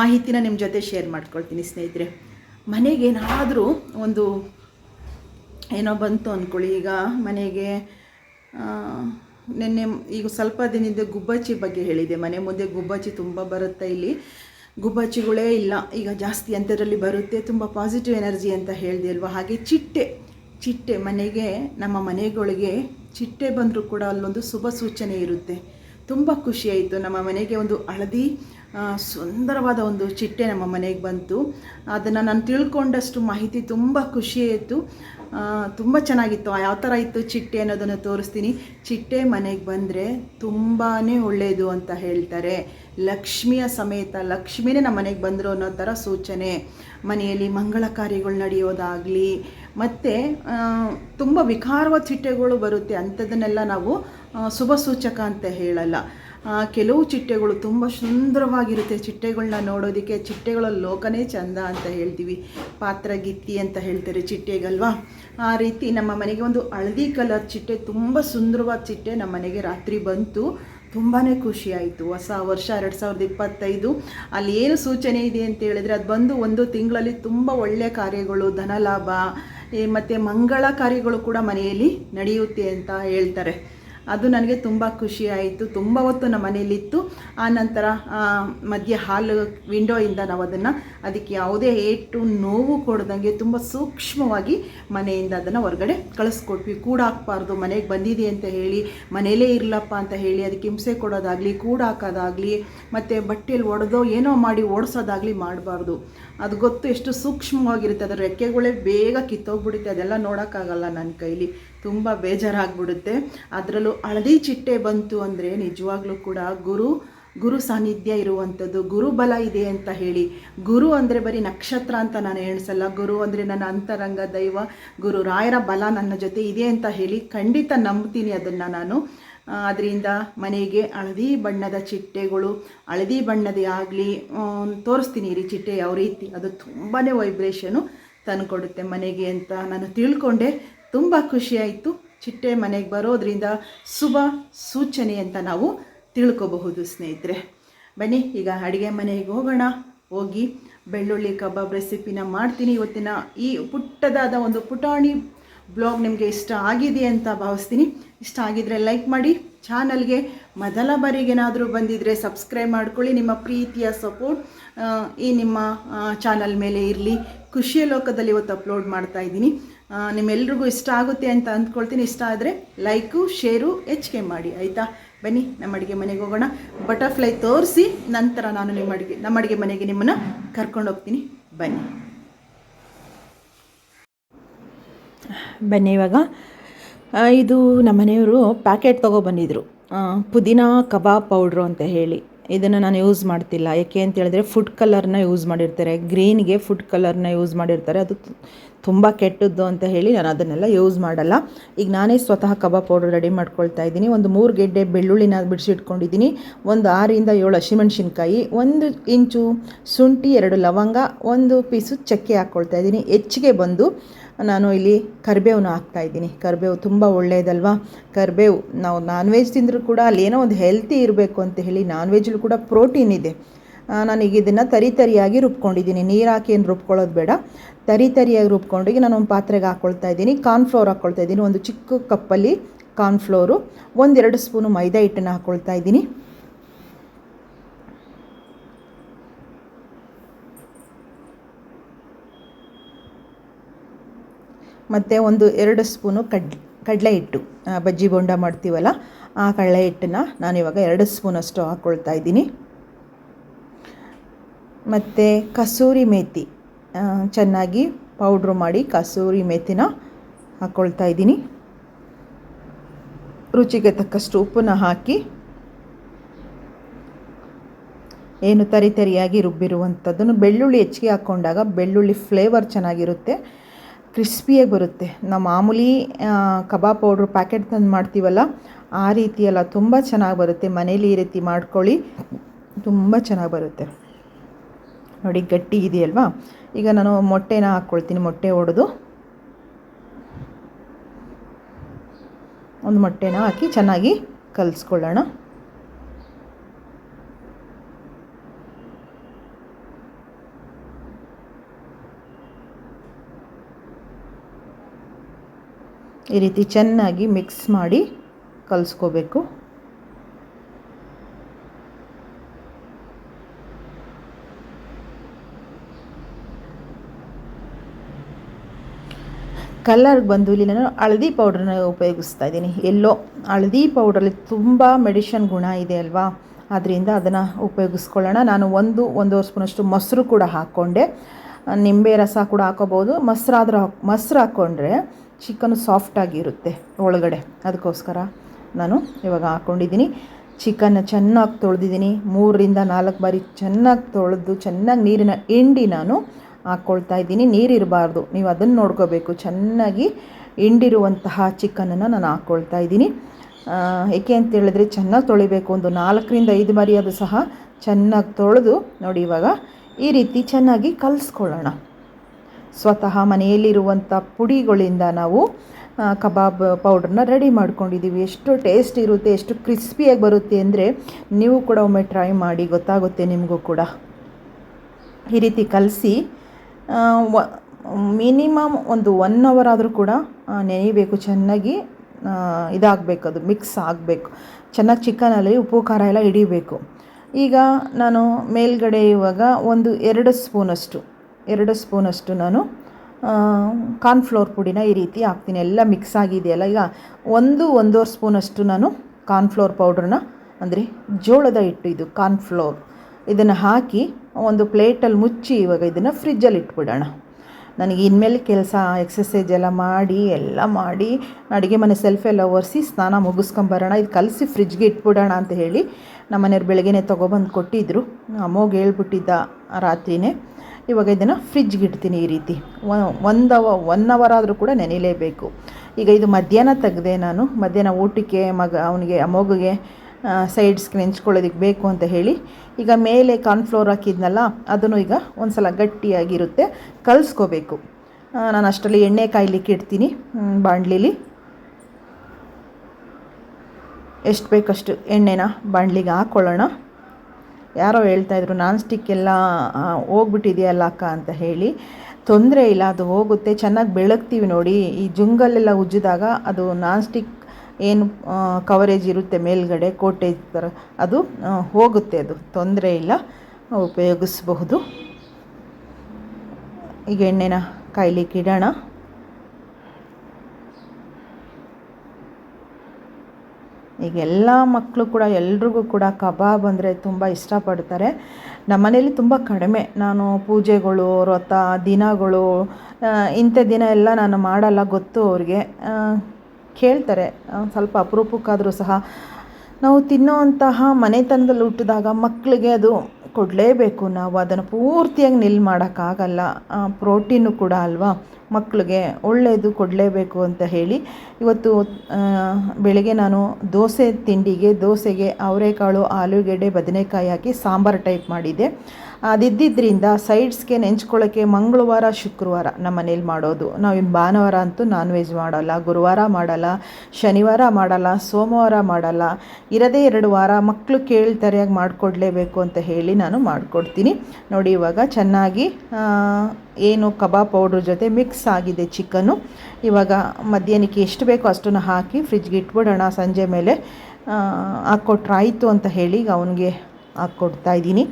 ಮಾಹಿತಿನ ನಿಮ್ಮ ಜೊತೆ ಶೇರ್ ಮಾಡ್ಕೊಳ್ತೀನಿ ಸ್ನೇಹಿತರೆ. ಮನೆಗೆ ಏನಾದರೂ ಒಂದು ಏನೋ ಬಂತು ಅಂದ್ಕೊಳ್ಳಿ ಈಗ ಮನೆಗೆ ನಿನ್ನೆ ಈಗ ಸ್ವಲ್ಪ ದಿನದಿಂದ ಗುಬ್ಬಚ್ಚಿ ಬಗ್ಗೆ ಹೇಳಿದೆ. ಮನೆ ಮುಂದೆ ಗುಬ್ಬಚ್ಚಿ ತುಂಬ ಬರುತ್ತೆ ಇಲ್ಲಿ. ಗುಬ್ಬಚ್ಚಿಗಳೇ ಇಲ್ಲ. ಈಗ ಜಾಸ್ತಿ ಅಂಥದ್ರಲ್ಲಿ ಬರುತ್ತೆ. ತುಂಬ ಪಾಸಿಟಿವ್ ಎನರ್ಜಿ ಅಂತ ಹೇಳಿದೆ ಅಲ್ವಾ? ಹಾಗೆ ಚಿಟ್ಟೆ ಚಿಟ್ಟೆ ಮನೆಗೆ, ನಮ್ಮ ಮನೆಗಳಿಗೆ ಚಿಟ್ಟೆ ಬಂದರೂ ಕೂಡ ಅಲ್ಲೊಂದು ಶುಭ ಸೂಚನೆ ಇರುತ್ತೆ. ತುಂಬ ಖುಷಿಯಾಯಿತು ನಮ್ಮ ಮನೆಗೆ ಒಂದು ಹಳದಿ ಸುಂದರವಾದ ಒಂದು ಚಿಟ್ಟೆ ನಮ್ಮ ಮನೆಗೆ ಬಂತು. ಅದನ್ನು ನಾನು ತಿಳ್ಕೊಂಡಷ್ಟು ಮಾಹಿತಿ ತುಂಬ ಖುಷಿಯಾಯಿತು ತುಂಬ ಚೆನ್ನಾಗಿತ್ತು. ಯಾವ ಥರ ಇತ್ತು ಚಿಟ್ಟೆ ಅನ್ನೋದನ್ನು ತೋರಿಸ್ತೀನಿ. ಚಿಟ್ಟೆ ಮನೆಗೆ ಬಂದರೆ ತುಂಬಾ ಒಳ್ಳೆಯದು ಅಂತ ಹೇಳ್ತಾರೆ. ಲಕ್ಷ್ಮಿಯ ಸಮೇತ, ಲಕ್ಷ್ಮಿನೇ ನಮ್ಮ ಮನೆಗೆ ಬಂದರು ಅನ್ನೋ ಥರ ಸೂಚನೆ. ಮನೆಯಲ್ಲಿ ಮಂಗಳ ಕಾರ್ಯಗಳು ನಡೆಯೋದಾಗಲಿ, ಮತ್ತು ತುಂಬ ವಿಕಾರವಾದ ಚಿಟ್ಟೆಗಳು ಬರುತ್ತೆ. ಅಂಥದ್ದನ್ನೆಲ್ಲ ನಾವು ಶುಭ ಸೂಚಕ ಅಂತ ಹೇಳಲ್ಲ. ಕೆಲವು ಚಿಟ್ಟೆಗಳು ತುಂಬ ಸುಂದರವಾಗಿರುತ್ತೆ. ಚಿಟ್ಟೆಗಳನ್ನ ನೋಡೋದಕ್ಕೆ ಚಿಟ್ಟೆಗಳ ಲೋಕನೇ ಚಂದ ಅಂತ ಹೇಳ್ತೀವಿ. ಪಾತ್ರಗಿತ್ತಿ ಅಂತ ಹೇಳ್ತಾರೆ ಚಿಟ್ಟೆಗಲ್ವಾ? ಆ ರೀತಿ ನಮ್ಮ ಮನೆಗೆ ಒಂದು ಹಳದಿ ಕಲರ್ ಚಿಟ್ಟೆ, ತುಂಬ ಸುಂದರವಾದ ಚಿಟ್ಟೆ ನಮ್ಮ ಮನೆಗೆ ರಾತ್ರಿ ಬಂತು. ತುಂಬಾ ಖುಷಿಯಾಯಿತು ಹೊಸ ವರ್ಷ ಎರಡು ಸಾವಿರದ ಇಪ್ಪತ್ತೈದು. ಅಲ್ಲಿ ಏನು ಸೂಚನೆ ಇದೆ ಅಂತ ಹೇಳಿದ್ರೆ ಅದು ಬಂದು ಒಂದು ತಿಂಗಳಲ್ಲಿ ತುಂಬ ಒಳ್ಳೆಯ ಕಾರ್ಯಗಳು, ಧನಲಾಭ ಮತ್ತು ಮಂಗಳ ಕಾರ್ಯಗಳು ಕೂಡ ಮನೆಯಲ್ಲಿ ನಡೆಯುತ್ತೆ ಅಂತ ಹೇಳ್ತಾರೆ. ಅದು ನನಗೆ ತುಂಬ ಖುಷಿ ಆಯಿತು. ತುಂಬ ಹೊತ್ತು ನಮ್ಮ ಮನೇಲಿತ್ತು ಆ ನಂತರ ಮಧ್ಯೆ ಹಾಲು ವಿಂಡೋಯಿಂದ ನಾವು ಅದನ್ನು ಅದಕ್ಕೆ ಯಾವುದೇ ಏಟು ನೋವು ಕೊಡ್ದಂಗೆ ತುಂಬ ಸೂಕ್ಷ್ಮವಾಗಿ ಮನೆಯಿಂದ ಅದನ್ನು ಹೊರಗಡೆ ಕಳಿಸ್ಕೊಟ್ವಿ. ಕೂಡ ಹಾಕ್ಬಾರ್ದು ಮನೆಗೆ ಬಂದಿದೆ ಅಂತ ಹೇಳಿ ಮನೇಲೇ ಇರಲಪ್ಪ ಅಂತ ಹೇಳಿ ಅದಕ್ಕೆ ಹಿಂಸೆ ಕೊಡೋದಾಗಲಿ ಕೂಡ ಹಾಕೋದಾಗಲಿ ಮತ್ತು ಬಟ್ಟೆಯಲ್ಲಿ ಒಡೆದೋ ಏನೋ ಮಾಡಿ ಓಡಿಸೋದಾಗಲಿ ಮಾಡಬಾರ್ದು. ಅದು ಗೊತ್ತು ಎಷ್ಟು ಸೂಕ್ಷ್ಮವಾಗಿರುತ್ತೆ ಅದರ ರೆಕ್ಕೆಗಳೇ ಬೇಗ ಕಿತ್ತೋಗ್ಬಿಡುತ್ತೆ, ಅದೆಲ್ಲ ನೋಡೋಕ್ಕಾಗಲ್ಲ ನನ್ನ ಕೈಲಿ. ತುಂಬ ಬೇಜಾರಾಗ್ಬಿಡುತ್ತೆ. ಅದರಲ್ಲೂ ಹಳದಿ ಚಿಟ್ಟೆ ಬಂತು ಅಂದರೆ ನಿಜವಾಗ್ಲೂ ಕೂಡ ಗುರು ಗುರು ಸಾನ್ನಿಧ್ಯ ಇರುವಂಥದ್ದು ಗುರುಬಲ ಇದೆ ಅಂತ ಹೇಳಿ. ಗುರು ಅಂದರೆ ಬರೀ ನಕ್ಷತ್ರ ಅಂತ ನಾನು ಎಣಿಸಲ್ಲ. ಗುರು ಅಂದರೆ ನನ್ನ ಅಂತರಂಗ ದೈವ, ಗುರು ರಾಯರ ಬಲ ನನ್ನ ಜೊತೆ ಇದೆ ಅಂತ ಹೇಳಿ ಖಂಡಿತ ನಂಬ್ತೀನಿ ಅದನ್ನು ನಾನು. ಅದರಿಂದ ಮನೆಗೆ ಹಳದಿ ಬಣ್ಣದ ಚಿಟ್ಟೆಗಳು, ಹಳದಿ ಬಣ್ಣದೇ ಆಗಲಿ ತೋರಿಸ್ತೀನಿ ರೀ ಚಿಟ್ಟೆ ಯಾವ ರೀತಿ. ಅದು ತುಂಬಾ ವೈಬ್ರೇಷನು ತಂದುಕೊಡುತ್ತೆ ಮನೆಗೆ ಅಂತ ನಾನು ತಿಳ್ಕೊಂಡೆ. ತುಂಬ ಖುಷಿಯಾಯಿತು ಚಿಟ್ಟೆ ಮನೆಗೆ ಬರೋದ್ರಿಂದ ಶುಭ ಸೂಚನೆ ಅಂತ ನಾವು ತಿಳ್ಕೊಬಹುದು ಸ್ನೇಹಿತರೆ. ಬನ್ನಿ, ಈಗ ಅಡುಗೆ ಮನೆಗೆ ಹೋಗೋಣ. ಹೋಗಿ ಬೆಳ್ಳುಳ್ಳಿ ಕಬಾಬ್ ರೆಸಿಪಿನ ಮಾಡ್ತೀನಿ ಇವತ್ತಿನ ಈ ಪುಟ್ಟದಾದ ಒಂದು ಪುಟಾಣಿ ಬ್ಲಾಗ್ ನಿಮಗೆ ಇಷ್ಟ ಆಗಿದೆ ಅಂತ ಭಾವಿಸ್ತೀನಿ. ಇಷ್ಟ ಆಗಿದ್ರೆ ಲೈಕ್ ಮಾಡಿ. ಚಾನಲ್ಗೆ ಮೊದಲ ಬಾರಿಗೆ ಏನಾದರೂ ಬಂದಿದ್ದರೆ ಸಬ್ಸ್ಕ್ರೈಬ್ ಮಾಡ್ಕೊಳ್ಳಿ. ನಿಮ್ಮ ಪ್ರೀತಿಯ ಸಪೋರ್ಟ್ ಈ ನಿಮ್ಮ ಚಾನಲ್ ಮೇಲೆ ಇರಲಿ. ಖುಷಿಯ ಲೋಕದಲ್ಲಿ ಇವತ್ತು ಅಪ್ಲೋಡ್ ಮಾಡ್ತಾ ಇದ್ದೀನಿ. ನಿಮ್ಮೆಲ್ರಿಗೂ ಇಷ್ಟ ಆಗುತ್ತೆ ಅಂತ ಅಂದ್ಕೊಳ್ತೀನಿ. ಇಷ್ಟ ಆದರೆ ಲೈಕು, ಶೇರು ಹೆಚ್ಚಿಗೆ ಮಾಡಿ. ಆಯಿತಾ? ಬನ್ನಿ ನಮ್ಮ ಅಡುಗೆ ಮನೆಗೆ ಹೋಗೋಣ. ಬಟರ್ಫ್ಲೈ ತೋರಿಸಿ, ನಂತರ ನಾನು ನಿಮ್ಮ ಅಡುಗೆ ನಮ್ಮ ಅಡುಗೆ ಮನೆಗೆ ನಿಮ್ಮನ್ನು ಕರ್ಕೊಂಡು ಹೋಗ್ತೀನಿ. ಬನ್ನಿ. ಬನ್ನಿ ಇವಾಗ. ಇದು ನಮ್ಮ ಮನೆಯವರು ಪ್ಯಾಕೆಟ್ ತೊಗೊಬಂದಿದ್ರು ಬಂದಿದ್ರು. ಪುದೀನ ಕಬಾಬ್ ಪೌಡ್ರು ಅಂತ ಹೇಳಿ. ಇದನ್ನು ನಾನು ಯೂಸ್ ಮಾಡ್ತಿಲ್ಲ. ಯಾಕೆ ಅಂತ ಹೇಳಿದ್ರೆ ಫುಡ್ ಕಲರ್ನ ಯೂಸ್ ಮಾಡಿರ್ತಾರೆ. ಗ್ರೀನ್ಗೆ ಫುಡ್ ಕಲರ್ನ ಯೂಸ್ ಮಾಡಿರ್ತಾರೆ. ಅದು ತುಂಬ ಕೆಟ್ಟದ್ದು ಅಂತ ಹೇಳಿ ನಾನು ಅದನ್ನೆಲ್ಲ ಯೂಸ್ ಮಾಡಲ್ಲ. ಈಗ ನಾನೇ ಸ್ವತಃ ಕಬಾಬ್ ಪೌಡರ್ ರೆಡಿ ಮಾಡ್ಕೊಳ್ತಾ ಇದ್ದೀನಿ. ಒಂದು ಮೂರು ಗೆಡ್ಡೆ ಬೆಳ್ಳುಳ್ಳಿನ ಬಿಡಿಸಿಟ್ಕೊಂಡಿದ್ದೀನಿ ಒಂದು ಆರಿಂದ ಏಳು ಹಸಿಮೆಣ್ಸಿನ್ಕಾಯಿ ಒಂದು ಇಂಚು ಶುಂಠಿ, ಎರಡು ಲವಂಗ, ಒಂದು ಪೀಸು ಚಕ್ಕೆ ಹಾಕ್ಕೊಳ್ತಾ ಇದ್ದೀನಿ. ಹೆಚ್ಚಿಗೆ ಬಂದು ನಾನು ಇಲ್ಲಿ ಕರಿಬೇವನ್ನ ಹಾಕ್ತಾ ಇದ್ದೀನಿ. ಕರಿಬೇವು ತುಂಬ ಒಳ್ಳೆಯದಲ್ವಾ ಕರಿಬೇವು ನಾವು ನಾನ್ ವೆಜ್ ತಿಂದರೂ ಕೂಡ ಅಲ್ಲೇನೋ ಒಂದು ಹೆಲ್ತಿ ಇರಬೇಕು ಅಂತ ಹೇಳಿ ನಾನ್ ವೆಜ್ಜಲ್ಲಿ ಕೂಡ ಪ್ರೋಟೀನ್ ಇದೆ. ನಾನೀಗ ಇದನ್ನು ತರಿ ತರಿಯಾಗಿ ರುಬ್ಕೊಂಡಿದ್ದೀನಿ. ನೀರು ಹಾಕಿ ಏನು ರುಬ್ಕೊಳ್ಳೋದು ಬೇಡ. ತರಿ ತರಿಯಾಗಿ ಈಗ ನಾನು ಒಂದು ಪಾತ್ರೆಗೆ ಹಾಕ್ಕೊಳ್ತಾ ಇದ್ದೀನಿ. ಕಾರ್ನ್ಫ್ಲೋರ್ ಹಾಕ್ಕೊಳ್ತಾ ಇದ್ದೀನಿ. ಒಂದು ಚಿಕ್ಕ ಕಪ್ಪಲ್ಲಿ ಕಾರ್ನ್ಫ್ಲೋರು ಒಂದೆರಡು ಸ್ಪೂನು ಮೈದಾ ಹಿಟ್ಟನ್ನು ಹಾಕ್ಕೊಳ್ತಾ ಇದ್ದೀನಿ. ಮತ್ತು ಒಂದು ಎರಡು ಸ್ಪೂನು ಕಡ್, ಕಡಲೆ ಹಿಟ್ಟು. ಬಜ್ಜಿ ಬೋಂಡ ಮಾಡ್ತೀವಲ್ಲ, ಆ ಕಡಲೆ ಹಿಟ್ಟನ್ನು ನಾನಿವಾಗ ಎರಡು ಸ್ಪೂನಷ್ಟು ಹಾಕ್ಕೊಳ್ತಾ ಇದ್ದೀನಿ. ಮತ್ತು ಕಸೂರಿ ಮೇತಿ. ಚೆನ್ನಾಗಿ ಪೌಡ್ರ್ ಮಾಡಿ ಕಸೂರಿ ಮೇಥಿನ ಹಾಕ್ಕೊಳ್ತಾ ಇದ್ದೀನಿ. ರುಚಿಗೆ ತಕ್ಕಷ್ಟು ಉಪ್ಪನ್ನ ಹಾಕಿ ಏನು ತರಿ ತರಿಯಾಗಿ ರುಬ್ಬಿರುವಂಥದ್ದನ್ನು ಬೆಳ್ಳುಳ್ಳಿ ಹೆಚ್ಚಿಗೆ ಹಾಕ್ಕೊಂಡಾಗ ಬೆಳ್ಳುಳ್ಳಿ ಫ್ಲೇವರ್ ಚೆನ್ನಾಗಿರುತ್ತೆ, ಕ್ರಿಸ್ಪಿಯಾಗಿ ಬರುತ್ತೆ. ನಾವು ಮಾಮೂಲಿ ಕಬಾಬ್ ಪೌಡ್ರ್ ಪ್ಯಾಕೆಟ್ ತಂದು ಮಾಡ್ತೀವಲ್ಲ, ಆ ರೀತಿಯೆಲ್ಲ ತುಂಬ ಚೆನ್ನಾಗಿ ಬರುತ್ತೆ. ಮನೇಲಿ ಈ ರೀತಿ ಮಾಡ್ಕೊಳ್ಳಿ, ತುಂಬ ಚೆನ್ನಾಗಿ ಬರುತ್ತೆ. ನೋಡಿ, ಗಟ್ಟಿ ಇದೆಯಲ್ವಾ? ಈಗ ನಾನು ಮೊಟ್ಟೆನ ಹಾಕ್ಕೊಳ್ತೀನಿ. ಮೊಟ್ಟೆ ಒಡೆದು ಒಂದು ಮೊಟ್ಟೆನ ಹಾಕಿ ಚೆನ್ನಾಗಿ ಕಲಿಸ್ಕೊಳ್ಳೋಣ. ಈ ರೀತಿ ಚೆನ್ನಾಗಿ ಮಿಕ್ಸ್ ಮಾಡಿ ಕಲಿಸ್ಕೋಬೇಕು. ಕಲರ್ ಬಂದು ಇಲ್ಲಿ ನಾನು ಹಳದಿ ಪೌಡ್ರನ್ನ ಉಪಯೋಗಿಸ್ತಾ ಇದ್ದೀನಿ. ಎಲ್ಲೋ ಹಳದಿ ಪೌಡ್ರಲ್ಲಿ ತುಂಬ ಮೆಡಿಷನ್ ಗುಣ ಇದೆ ಅಲ್ವಾ? ಅದರಿಂದ ಅದನ್ನು ಉಪಯೋಗಿಸ್ಕೊಳ್ಳೋಣ. ನಾನು ಒಂದು, ಒಂದೂವರೆ ಸ್ಪೂನಷ್ಟು ಮೊಸರು ಕೂಡ ಹಾಕ್ಕೊಂಡೆ. ನಿಂಬೆ ರಸ ಕೂಡ ಹಾಕೋಬೋದು ಮೊಸರಾದ್ರೂ ಹಾಕ್, ಮೊಸರು ಹಾಕ್ಕೊಂಡ್ರೆ ಚಿಕನ್ ಸಾಫ್ಟಾಗಿರುತ್ತೆ ಒಳಗಡೆ. ಅದಕ್ಕೋಸ್ಕರ ನಾನು ಇವಾಗ ಹಾಕ್ಕೊಂಡಿದ್ದೀನಿ ಚಿಕನ್ನ ಚೆನ್ನಾಗಿ ತೊಳೆದಿದ್ದೀನಿ. ಮೂರರಿಂದ ನಾಲ್ಕು ಬಾರಿ ಚೆನ್ನಾಗಿ ತೊಳೆದು ಚೆನ್ನಾಗಿ ನೀರಿನ ಹಿಂಡಿ ನಾನು ಹಾಕ್ಕೊಳ್ತಾ ಇದ್ದೀನಿ. ನೀರಿರಬಾರ್ದು ನೀವು ಅದನ್ನು ನೋಡ್ಕೋಬೇಕು. ಚೆನ್ನಾಗಿ ಹಿಂಡಿರುವಂತಹ ಚಿಕನನ್ನು ನಾನು ಹಾಕ್ಕೊಳ್ತಾ ಇದ್ದೀನಿ. ಏಕೆ ಅಂತೇಳಿದ್ರೆ ಚೆನ್ನಾಗಿ ತೊಳಿಬೇಕು. ಒಂದು ನಾಲ್ಕರಿಂದ ಐದು ಬಾರಿ ಅದು ಸಹ ಚೆನ್ನಾಗಿ ತೊಳೆದು ನೋಡಿ ಇವಾಗ ಈ ರೀತಿ ಚೆನ್ನಾಗಿ ಕಲಿಸ್ಕೊಳ್ಳೋಣ. ಸ್ವತಃ ಮನೆಯಲ್ಲಿರುವಂಥ ಪುಡಿಗಳಿಂದ ನಾವು ಕಬಾಬ್ ಪೌಡ್ರನ್ನ ರೆಡಿ ಮಾಡ್ಕೊಂಡಿದ್ದೀವಿ ಎಷ್ಟು ಟೇಸ್ಟ್ ಇರುತ್ತೆ, ಎಷ್ಟು ಕ್ರಿಸ್ಪಿಯಾಗಿ ಬರುತ್ತೆ ಅಂದರೆ ನೀವು ಕೂಡ ಒಮ್ಮೆ ಟ್ರೈ ಮಾಡಿ ಗೊತ್ತಾಗುತ್ತೆ ನಿಮಗೂ ಕೂಡ. ಈ ರೀತಿ ಕಲಸಿ ಮಿನಿಮಮ್ ಒಂದು ಒನ್ ಅವರ್ ಆದರೂ ಕೂಡ ನೆನೆಯಬೇಕು, ಚೆನ್ನಾಗಿ ಇದಾಗಬೇಕು ಅದು, ಮಿಕ್ಸ್ ಆಗಬೇಕು. ಚೆನ್ನಾಗಿ ಚಿಕನಲ್ಲಿ ಉಪ್ಪು, ಖಾರ ಎಲ್ಲ ಹಿಡಿಬೇಕು. ಈಗ ನಾನು ಮೇಲ್ಗಡೆ ಇವಾಗ ಒಂದು ಎರಡು ಸ್ಪೂನಷ್ಟು ಎರಡು ಸ್ಪೂನಷ್ಟು ನಾನು ಕಾರ್ನ್ಫ್ಲೋರ್ ಪುಡಿನ ಈ ರೀತಿ ಹಾಕ್ತೀನಿ. ಎಲ್ಲ ಮಿಕ್ಸ್ ಆಗಿದೆಯಲ್ಲ, ಈಗ ಒಂದು, ಒಂದೂವರೆ ಸ್ಪೂನಷ್ಟು ನಾನು ಕಾರ್ನ್ಫ್ಲೋರ್ ಪೌಡ್ರನ್ನ, ಅಂದರೆ ಜೋಳದ ಹಿಟ್ಟು ಇದು, ಕಾರ್ನ್ಫ್ಲೋರ್. ಇದನ್ನು ಹಾಕಿ ಒಂದು ಪ್ಲೇಟಲ್ಲಿ ಮುಚ್ಚಿ ಇವಾಗ ಇದನ್ನು ಫ್ರಿಜ್ಜಲ್ಲಿ ಇಟ್ಬಿಡೋಣ. ನನಗೆ ಇನ್ಮೇಲೆ ಕೆಲಸ ಎಕ್ಸಸೈಜ್ ಎಲ್ಲ ಮಾಡಿ ಎಲ್ಲ ಮಾಡಿ, ಅಡುಗೆ ಮನೆ ಸೆಲ್ಫ್ ಎಲ್ಲ ಒರೆಸಿ ಸ್ನಾನ ಮುಗಿಸ್ಕೊಂಬರೋಣ. ಇದು ಕಲಸಿ ಫ್ರಿಜ್ಗೆ ಇಟ್ಬಿಡೋಣ ಅಂತ ಹೇಳಿ ನಮ್ಮ ಮನೆಯವ್ರು ಬೆಳಗ್ಗೆನೆ ತೊಗೊಬಂದು ಕೊಟ್ಟಿದ್ದರು ಅಮ್ಮೋಗೆ ಹೇಳ್ಬಿಟ್ಟಿದ್ದ ರಾತ್ರಿನೇ, ಇವಾಗ ಇದನ್ನು ಫ್ರಿಜ್ಗೆ ಇಡ್ತೀನಿ ಈ ರೀತಿ. ಒಂದು ಅವ ಒನ್ ಅವರ್ ಆದರೂ ಕೂಡ ನೆನೆಯಲೇಬೇಕು ಈಗ ಇದು ಮಧ್ಯಾಹ್ನ ತೆಗೆದೆ ನಾನು. ಮಧ್ಯಾಹ್ನ ಊಟಕ್ಕೆ ಮಗ, ಅವನಿಗೆ, ಅಮ್ಮೋಗಿಗೆ ಸೈಡ್ಸ್ಗೆ ನೆಂಚ್ಕೊಳ್ಳೋದಕ್ಕೆ ಬೇಕು ಅಂತ ಹೇಳಿ. ಈಗ ಮೇಲೆ ಕಾರ್ನ್ಫ್ಲೋರ್ ಹಾಕಿದ್ನಲ್ಲ, ಅದನ್ನು ಈಗ ಒಂದು ಸಲ ಗಟ್ಟಿಯಾಗಿರುತ್ತೆ, ಕಲಿಸ್ಕೋಬೇಕು. ನಾನು ಅಷ್ಟರಲ್ಲಿ ಎಣ್ಣೆ ಕಾಯ್ಲಿಕ್ಕೆ ಇಡ್ತೀನಿ ಬಾಣ್ಲಿಲಿ. ಎಷ್ಟು ಬೇಕಷ್ಟು ಎಣ್ಣೆನ ಬಾಣಲಿಗೆ ಹಾಕ್ಕೊಳ್ಳೋಣ ಯಾರೋ ಹೇಳ್ತಾಯಿದ್ರು ನಾನ್ ಸ್ಟಿಕ್ ಎಲ್ಲ ಹೋಗ್ಬಿಟ್ಟಿದೆಯಲ್ಲ ಅಕ್ಕ ಅಂತ ಹೇಳಿ. ತೊಂದರೆ ಇಲ್ಲ, ಅದು ಹೋಗುತ್ತೆ. ಚೆನ್ನಾಗಿ ಬೆಳಗ್ತೀವಿ ನೋಡಿ. ಈ ಜುಂಗಲ್ಲೆಲ್ಲ ಉಜ್ಜಿದಾಗ ಅದು ನಾನ್ ಸ್ಟಿಕ್ ಏನು ಕವರೇಜ್ ಇರುತ್ತೆ ಮೇಲ್ಗಡೆ ಕೋಟೇಜ್ ಥರ ಅದು ಹೋಗುತ್ತೆ ಅದು. ತೊಂದರೆ ಇಲ್ಲ, ಉಪಯೋಗಿಸಬಹುದು. ಈಗ ಎಣ್ಣೆನ ಕಾಯ್ಲಿಕ್ಕೆ ಇಡೋಣ. ಈಗ ಎಲ್ಲ ಮಕ್ಕಳು ಕೂಡ, ಎಲ್ರಿಗೂ ಕೂಡ ಕಬಾಬ್ ಅಂದರೆ ತುಂಬ ಇಷ್ಟಪಡ್ತಾರೆ. ನಮ್ಮನೇಲಿ ತುಂಬ ಕಡಿಮೆ. ನಾನು ಪೂಜೆಗಳು ವ್ರತ ದಿನಗಳು ಇಂಥ ದಿನ ಎಲ್ಲ ನಾನು ಮಾಡಲ್ಲ ಗೊತ್ತು ಅವ್ರಿಗೆ. ಕೇಳ್ತಾರೆ ಸ್ವಲ್ಪ ಅಪರೂಪಕ್ಕಾದರೂ ಸಹ. ನಾವು ತಿನ್ನುವಂತಹ ಮನೆತನದಲ್ಲಿ ಹುಟ್ಟಿದಾಗ ಮಕ್ಕಳಿಗೆ ಅದು ಕೊಡಲೇಬೇಕು. ನಾವು ಅದನ್ನು ಪೂರ್ತಿಯಾಗಿ ನಿಲ್ ಮಾಡೋಕ್ಕಾಗಲ್ಲ. ಪ್ರೋಟೀನು ಕೂಡ ಅಲ್ವಾ? ಮಕ್ಕಳಿಗೆ ಒಳ್ಳೆಯದು ಕೊಡಲೇಬೇಕು ಅಂತ ಹೇಳಿ ಇವತ್ತು ಬೆಳಗ್ಗೆ ನಾನು ದೋಸೆ ತಿಂಡಿಗೆ ದೋಸೆಗೆ ಅವರೆಕಾಳು, ಆಲೂಗೆಡ್ಡೆ, ಬದನೆಕಾಯಿ ಹಾಕಿ ಸಾಂಬಾರು ಟೈಪ್ ಮಾಡಿದ್ದೆ. ಅದಿದ್ದರಿಂದ ಸೈಡ್ಸ್ಗೆ ನೆಂಚ್ಕೊಳ್ಳೋಕ್ಕೆ ಮಂಗಳವಾರ, ಶುಕ್ರವಾರ ನಮ್ಮ ಮನೇಲಿ ಮಾಡೋದು. ನಾವು ಭಾನುವಾರ ಅಂತೂ ನಾನ್ ವೆಜ್ ಮಾಡಲ್ಲ, ಗುರುವಾರ ಮಾಡಲ್ಲ, ಶನಿವಾರ ಮಾಡಲ್ಲ, ಸೋಮವಾರ ಮಾಡಲ್ಲ. ಇರದೇ ಎರಡು ವಾರ ಮಕ್ಕಳು ಕೇಳ್ತಾರೆ ಆಗ ಮಾಡಿಕೊಡ್ಲೇಬೇಕು ಅಂತ ಹೇಳಿ ನಾನು ಮಾಡಿಕೊಡ್ತೀನಿ. ನೋಡಿ ಇವಾಗ ಚೆನ್ನಾಗಿ ಏನು ಕಬಾಬ್ ಪೌಡ್ರ್ ಜೊತೆ ಮಿಕ್ಸ್ ಆಗಿದೆ ಚಿಕನು. ಇವಾಗ ಮಧ್ಯಾಹ್ನಕ್ಕೆ ಎಷ್ಟು ಬೇಕೋ ಅಷ್ಟನ್ನು ಹಾಕಿ ಫ್ರಿಜ್ಗೆ ಇಟ್ಬಿಡೋಣ. ಸಂಜೆ ಮೇಲೆ ಹಾಕ್ಕೊಟ್ರಾಯಿತು ಅಂತ ಹೇಳಿ ಅವನಿಗೆ ಹಾಕ್ಕೊಡ್ತಾ ಇದ್ದೀನಿ.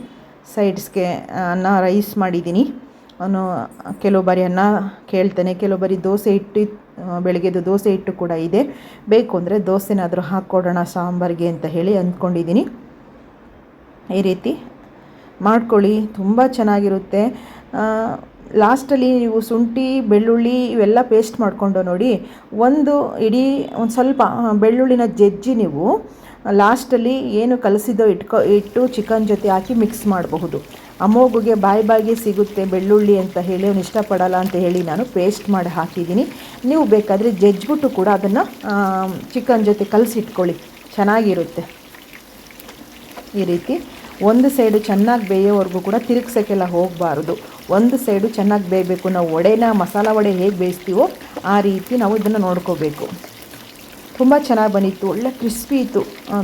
ಸೈಡ್ಸ್ಗೆ, ಅನ್ನ ರೈಸ್ ಮಾಡಿದ್ದೀನಿ. ಅವನು ಕೆಲವು ಬಾರಿ ಅನ್ನ ಕೇಳ್ತಾನೆ, ಕೆಲವು ಬಾರಿ ದೋಸೆ ಇಟ್ಟು ಬೆಳಗ್ಗೆದು ದೋಸೆ ಹಿಟ್ಟು ಕೂಡ ಇದೆ. ಬೇಕು ಅಂದರೆ ದೋಸೆನಾದರೂ ಹಾಕ್ಕೊಡೋಣ, ಸಾಂಬಾರಿಗೆ ಅಂತ ಹೇಳಿ ಅಂದ್ಕೊಂಡಿದ್ದೀನಿ. ಈ ರೀತಿ ಮಾಡ್ಕೊಳ್ಳಿ, ತುಂಬ ಚೆನ್ನಾಗಿರುತ್ತೆ. ಲಾಸ್ಟಲ್ಲಿ ನೀವು ಶುಂಠಿ, ಬೆಳ್ಳುಳ್ಳಿ ಇವೆಲ್ಲ ಪೇಸ್ಟ್ ಮಾಡಿಕೊಂಡು ನೋಡಿ, ಒಂದು ಇಡೀ, ಒಂದು ಸ್ವಲ್ಪ ಬೆಳ್ಳುಳ್ಳಿನ ಜಜ್ಜಿ ನೀವು ಲಾಸ್ಟಲ್ಲಿ ಏನು ಕಲಸಿದೋ ಇಟ್ಕೊ, ಇಟ್ಟು ಚಿಕನ್ ಜೊತೆ ಹಾಕಿ ಮಿಕ್ಸ್ ಮಾಡಬಹುದು. ಅಮೋಗುಗೆ ಬಾಯಿ ಬಾಯಿಗೆ ಸಿಗುತ್ತೆ ಬೆಳ್ಳುಳ್ಳಿ ಅಂತ ಹೇಳಿ ಅವನು ಇಷ್ಟಪಡಲ್ಲ ಅಂತ ಹೇಳಿ ನಾನು ಪೇಸ್ಟ್ ಮಾಡಿ ಹಾಕಿದ್ದೀನಿ. ನೀವು ಬೇಕಾದರೆ ಜಜ್ಜಿಬಿಟ್ಟು ಕೂಡ ಅದನ್ನು ಚಿಕನ್ ಜೊತೆ ಕಲಸಿಟ್ಕೊಳ್ಳಿ. ಚೆನ್ನಾಗಿರುತ್ತೆ. ಈ ರೀತಿ ಒಂದು ಸೈಡು ಚೆನ್ನಾಗಿ ಬೇಯೋವರೆಗೂ ಕೂಡ ತಿರುಗ್ಸೋಕ್ಕೆಲ್ಲ ಹೋಗಬಾರ್ದು. ಒಂದು ಸೈಡು ಚೆನ್ನಾಗಿ ಬೇಯಬೇಕು. ನಾವು ವಡೆನ, ಮಸಾಲ ವಡೆ ಹೇಗೆ ಬೇಯಿಸ್ತೀವೋ ಆ ರೀತಿ ನಾವು ಇದನ್ನು ನೋಡ್ಕೋಬೇಕು. ತುಂಬ ಚೆನ್ನಾಗಿ ಬಂದಿತ್ತು. ಒಳ್ಳೆ ಕ್ರಿಸ್ಪಿ ಇತ್ತು.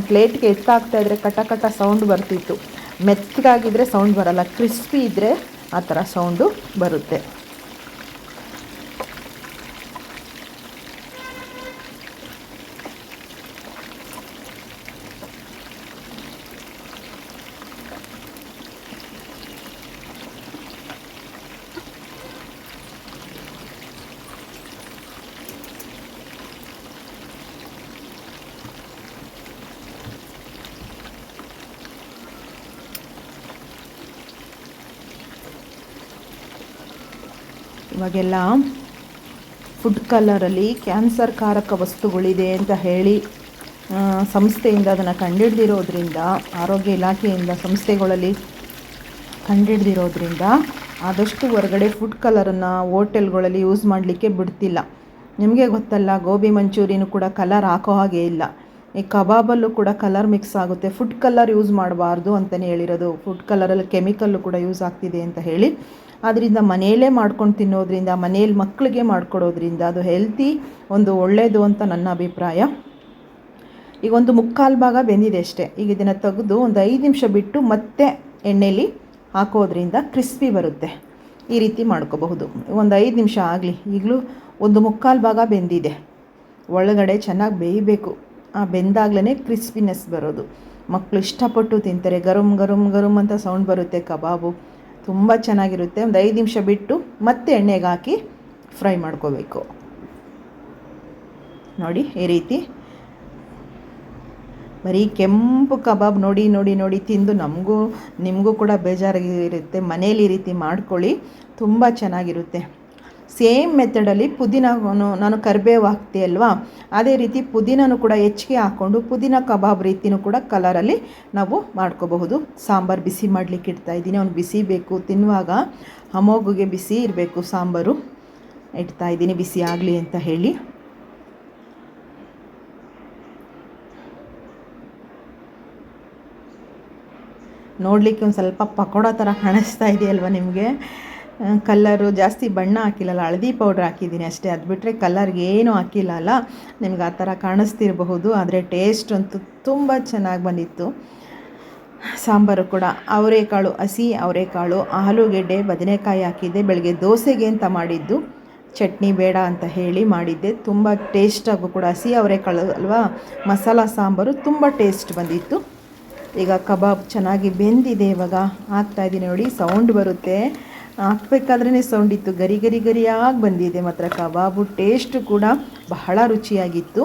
ಪ್ಲೇಟ್ಗೆ ಎತ್ತಾಗ್ತಾ ಇದ್ದರೆ ಕಟ ಕಟ ಸೌಂಡ್ ಬರ್ತಿತ್ತು. ಮೆತ್ತಗಾಗಿದ್ದರೆ ಸೌಂಡ್ ಬರಲ್ಲ. ಕ್ರಿಸ್ಪಿ ಇದ್ದರೆ ಆ ಥರ ಸೌಂಡು ಬರುತ್ತೆ. ಇವಾಗೆಲ್ಲ ಫುಡ್ ಕಲರಲ್ಲಿ ಕ್ಯಾನ್ಸರ್ ಕಾರಕ ವಸ್ತುಗಳಿದೆ ಅಂತ ಹೇಳಿ ಸಂಸ್ಥೆಯಿಂದ ಅದನ್ನು ಕಂಡುಹಿಡ್ದಿರೋದ್ರಿಂದ ಆರೋಗ್ಯ ಇಲಾಖೆಯಿಂದ ಸಂಸ್ಥೆಗಳಲ್ಲಿ ಕಂಡುಹಿಡ್ದಿರೋದ್ರಿಂದ ಆದಷ್ಟು ಹೊರಗಡೆ ಫುಡ್ ಕಲರನ್ನು ಹೋಟೆಲ್ಗಳಲ್ಲಿ ಯೂಸ್ ಮಾಡಲಿಕ್ಕೆ ಬಿಡ್ತಿಲ್ಲ. ನಿಮಗೆ ಗೊತ್ತಲ್ಲ, ಗೋಬಿ ಮಂಚೂರಿನೂ ಕೂಡ ಕಲರ್ ಹಾಕೋ ಹಾಗೆ ಇಲ್ಲ. ಈ ಕಬಾಬಲ್ಲೂ ಕೂಡ ಕಲರ್ ಮಿಕ್ಸ್ ಆಗುತ್ತೆ. ಫುಡ್ ಕಲರ್ ಯೂಸ್ ಮಾಡಬಾರ್ದು ಅಂತಲೇ ಹೇಳಿರೋದು. ಫುಡ್ ಕಲರಲ್ಲಿ ಕೆಮಿಕಲ್ಲು ಕೂಡ ಯೂಸ್ ಆಗ್ತಿದೆ ಅಂತ ಹೇಳಿ. ಆದ್ದರಿಂದ ಮನೆಯಲ್ಲೇ ಮಾಡ್ಕೊಂಡು ತಿನ್ನೋದ್ರಿಂದ ಮನೆಯಲ್ಲಿ ಮಕ್ಕಳಿಗೆ ಮಾಡಿಕೊಡೋದ್ರಿಂದ ಅದು ಹೆಲ್ತಿ ಒಂದು ಒಳ್ಳೆಯದು ಅಂತ ನನ್ನ ಅಭಿಪ್ರಾಯ. ಈಗ ಒಂದು ಮುಕ್ಕಾಲು ಭಾಗ ಬೆಂದಿದೆ ಅಷ್ಟೇ. ಈಗ ಇದನ್ನು ತೆಗೆದು ಒಂದು ಐದು ನಿಮಿಷ ಬಿಟ್ಟು ಮತ್ತೆ ಎಣ್ಣೆಲಿ ಹಾಕೋದ್ರಿಂದ ಕ್ರಿಸ್ಪಿ ಬರುತ್ತೆ. ಈ ರೀತಿ ಮಾಡ್ಕೋಬಹುದು. ಒಂದು ಐದು ನಿಮಿಷ ಆಗಲಿ. ಈಗಲೂ ಒಂದು ಮುಕ್ಕಾಲು ಭಾಗ ಬೆಂದಿದೆ. ಒಳಗಡೆ ಚೆನ್ನಾಗಿ ಬೇಯಬೇಕು. ಆ ಬೆಂದಾಗ್ಲೇ ಕ್ರಿಸ್ಪಿನೆಸ್ ಬರೋದು. ಮಕ್ಕಳು ಇಷ್ಟಪಟ್ಟು ತಿಂತಾರೆ. ಗರಂ ಗರಂ ಗರಂ ಅಂತ ಸೌಂಡ್ ಬರುತ್ತೆ, ಕಬಾಬು. ತುಂಬ ಚೆನ್ನಾಗಿರುತ್ತೆ. ಒಂದು ಐದು ನಿಮಿಷ ಬಿಟ್ಟು ಮತ್ತೆ ಎಣ್ಣೆಗೆ ಹಾಕಿ ಫ್ರೈ ಮಾಡ್ಕೋಬೇಕು. ನೋಡಿ, ಈ ರೀತಿ. ಬರೀ ಕೆಂಪು ಕಬಾಬ್ ನೋಡಿ ನೋಡಿ ನೋಡಿ ತಿಂದು ನಮಗೂ, ನಿಮಗೂ ಕೂಡ ಬೇಜಾರಾಗಿರುತ್ತೆ. ಮನೇಲಿ ಈ ರೀತಿ ಮಾಡ್ಕೊಳ್ಳಿ. ತುಂಬ ಚೆನ್ನಾಗಿರುತ್ತೆ. ಸೇಮ್ ಮೆಥಡಲ್ಲಿ ಪುದೀನ ನಾನು ಕರಿಬೇವು ಹಾಕ್ತೀಯಲ್ವಾ ಅದೇ ರೀತಿ ಪುದೀನೂ ಕೂಡ ಹೆಚ್ಚಿಗೆ ಹಾಕ್ಕೊಂಡು ಪುದೀನ ಕಬಾಬ್ ರೀತಿನೂ ಕೂಡ ಕಲರಲ್ಲಿ ನಾವು ಮಾಡ್ಕೋಬಹುದು. ಸಾಂಬಾರು ಬಿಸಿ ಮಾಡಲಿಕ್ಕೆ ಇಡ್ತಾ ಇದ್ದೀನಿ. ಅವ್ನು ಬಿಸಿ ಬೇಕು. ತಿನ್ನುವಾಗ ಅಮೋಗುಗೆ ಬಿಸಿ ಇರಬೇಕು. ಸಾಂಬಾರು ಇಡ್ತಾ ಇದ್ದೀನಿ. ಬಿಸಿ ಆಗಲಿ ಅಂತ ಹೇಳಿ. ನೋಡಲಿಕ್ಕೆ ಒಂದು ಸ್ವಲ್ಪ ಪಕೋಡ ಥರ ಕಾಣಿಸ್ತಾ ಇದೆಯಲ್ವ ನಿಮಗೆ? ಕಲ್ಲರು ಜಾಸ್ತಿ ಬಣ್ಣ ಹಾಕಿಲ್ಲಲ್ಲ, ಹಳದಿ ಪೌಡ್ರ್ ಹಾಕಿದ್ದೀನಿ ಅಷ್ಟೇ. ಅದು ಬಿಟ್ಟರೆ ಕಲ್ಲರ್ಗೆ ಏನೂ ಹಾಕಿಲ್ಲ ಅಲ್ಲ. ನಿಮ್ಗೆ ಆ ಥರ ಕಾಣಿಸ್ತಿರಬಹುದು, ಆದರೆ ಟೇಸ್ಟ್ ಅಂತೂ ತುಂಬ ಚೆನ್ನಾಗಿ ಬಂದಿತ್ತು. ಸಾಂಬಾರು ಕೂಡ. ಅವರೆಕಾಳು, ಹಸಿ ಅವರೆಕಾಳು, ಆಲೂಗೆಡ್ಡೆ, ಬದನೆಕಾಯಿ ಹಾಕಿದ್ದೆ, ಬೆಳಗ್ಗೆ ದೋಸೆಗೆ ಅಂತ ಮಾಡಿದ್ದು. ಚಟ್ನಿ ಬೇಡ ಅಂತ ಹೇಳಿ ಮಾಡಿದ್ದೆ. ತುಂಬ ಟೇಸ್ಟಾಗೂ ಕೂಡ. ಹಸಿ ಅವರೆಕಾಳು ಅಲ್ವಾ? ಮಸಾಲ ಸಾಂಬಾರು ತುಂಬ ಟೇಸ್ಟ್ ಬಂದಿತ್ತು. ಈಗ ಕಬಾಬ್ ಚೆನ್ನಾಗಿ ಬೆಂದಿದೆ ಇವಾಗ. ಹಾಕ್ತಾಯಿದ್ದೀನಿ ನೋಡಿ ಸೌಂಡ್ ಬರುತ್ತೆ. ಹಾಕ್ಬೇಕಾದ್ರೇ ಸೌಂಡ್ ಇತ್ತು. ಗರಿ ಗರಿ ಗರಿಯಾಗಿ ಬಂದಿದೆ ಮಾತ್ರ ಕಬಾಬು. ಟೇಸ್ಟು ಕೂಡ ಬಹಳ ರುಚಿಯಾಗಿತ್ತು.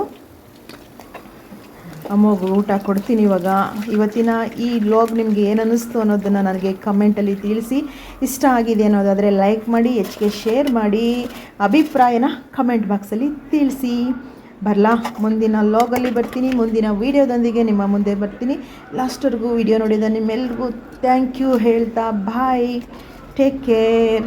ಅಮ್ಮಗೂ ಊಟ ಕೊಡ್ತೀನಿ ಇವಾಗ. ಇವತ್ತಿನ ಈ ವ್ಲಾಗ್ ನಿಮಗೆ ಏನನ್ನಿಸ್ತು ಅನ್ನೋದನ್ನು ನನಗೆ ಕಮೆಂಟಲ್ಲಿ ತಿಳಿಸಿ. ಇಷ್ಟ ಆಗಿದೆ ಅನ್ನೋದಾದರೆ ಲೈಕ್ ಮಾಡಿ, ಹೆಚ್ಚಿಗೆ ಶೇರ್ ಮಾಡಿ, ಅಭಿಪ್ರಾಯನ ಕಮೆಂಟ್ ಬಾಕ್ಸಲ್ಲಿ ತಿಳಿಸಿ. ಬರಲಾ, ಮುಂದಿನ ಲಾಗಲ್ಲಿ ಬರ್ತೀನಿ. ಮುಂದಿನ ವೀಡಿಯೋದೊಂದಿಗೆ ನಿಮ್ಮ ಮುಂದೆ ಬರ್ತೀನಿ. ಲಾಸ್ಟ್ವರೆಗೂ ವಿಡಿಯೋ ನೋಡಿದ ನಿಮ್ಮೆಲ್ರಿಗೂ ಥ್ಯಾಂಕ್ ಯು ಹೇಳ್ತಾ ಬಾಯ್ ಟೇಕ್ ಕೇರ್